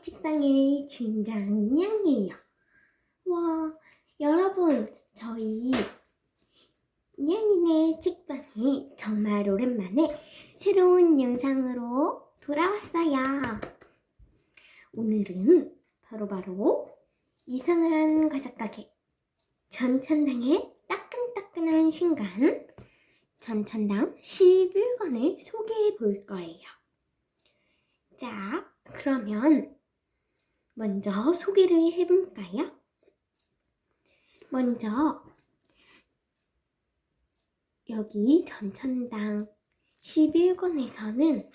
책방의 주인장 냥이에요. 와, 여러분, 저희 냥이네 책방이 정말 오랜만에 새로운 영상으로 돌아왔어요. 오늘은 바로바로 이상한 과자가게 전천당의 따끈따끈한 신간 전천당 11권을 소개해 볼 거예요. 자, 그러면 먼저 소개를 해볼까요? 먼저 여기 전천당 11권에서는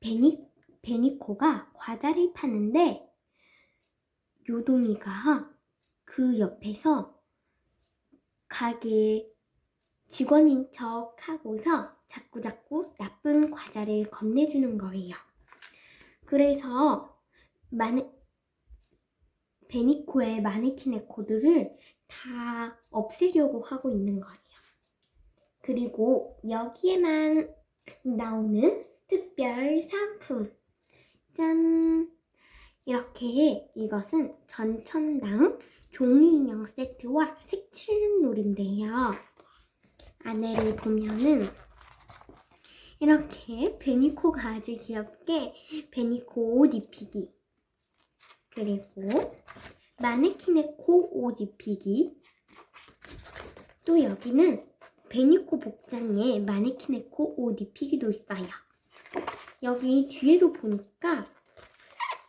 베니, 베니코가 과자를 파는데 요동이가 그 옆에서 가게 직원인 척 하고서 자꾸자꾸 나쁜 과자를 건네주는 거예요. 그래서 마네, 베니코의 마네킹의 코드를 다 없애려고 하고 있는 거예요. 그리고 여기에만 나오는 특별 상품. 짠! 이렇게 이것은 전천당 종이 인형 세트와 색칠놀인데요. 안에를 보면은 이렇게 베니코가 아주 귀엽게 베니코 옷 입히기 그리고 마네킹의 코 옷 입히기 또 여기는 베니코 복장에 마네킹의 코 옷 입히기도 있어요. 여기 뒤에도 보니까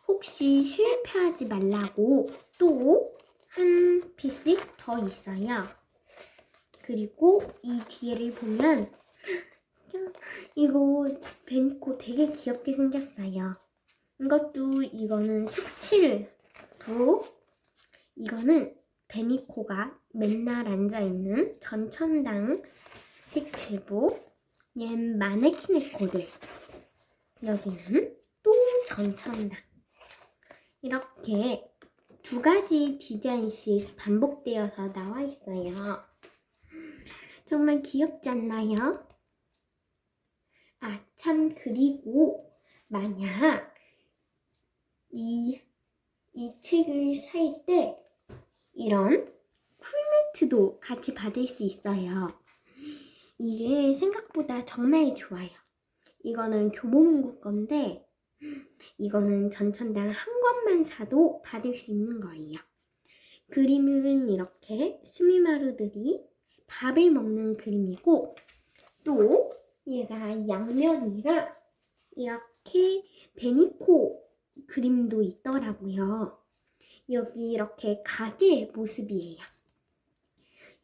혹시 실패하지 말라고 또 한 피씩 더 있어요. 그리고 이 뒤에를 보면 이거 베니코 되게 귀엽게 생겼어요. 이것도 이거는 색칠부 이거는 베니코가 맨날 앉아있는 전천당 색칠부 얘 마네킹의 코들 여기는 또 전천당 이렇게 두 가지 디자인씩 반복되어서 나와 있어요. 정말 귀엽지 않나요? 아, 참, 그리고, 만약, 이, 이 책을 살 때, 이런 쿨매트도 같이 받을 수 있어요. 이게 생각보다 정말 좋아요. 이거는 교보문고 건데, 이거는 전천당 한 권만 사도 받을 수 있는 거예요. 그림은 이렇게 스미마루들이 밥을 먹는 그림이고, 또 얘가 양면이라 이렇게 베니코 그림도 있더라고요. 여기 이렇게 가게의 모습이에요.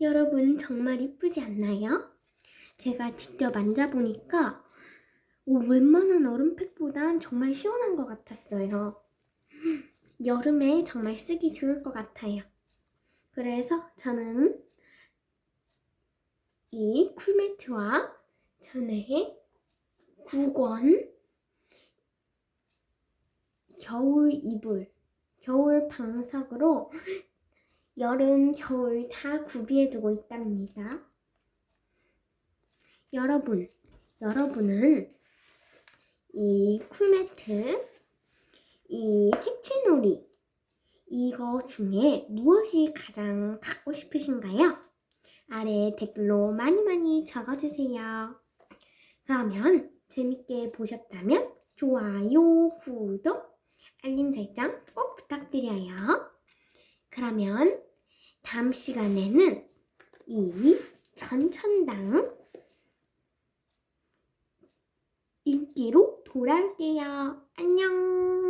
여러분 정말 이쁘지 않나요? 제가 직접 만져보니까 오, 웬만한 얼음팩보단 정말 시원한 것 같았어요. 여름에 정말 쓰기 좋을 것 같아요. 그래서 저는 이 쿨매트와 전에 9권 겨울 이불, 겨울 방석으로 여름, 겨울 다 구비해 두고 있답니다. 여러분, 여러분은 이 쿨매트, 이 색칠놀이, 이거 중에 무엇이 가장 갖고 싶으신가요? 아래 댓글로 많이 많이 적어주세요. 그러면 재밌게 보셨다면 좋아요, 구독, 알림 설정 꼭 부탁드려요. 그러면 다음 시간에는 이 전천당 인기로 돌아올게요. 안녕!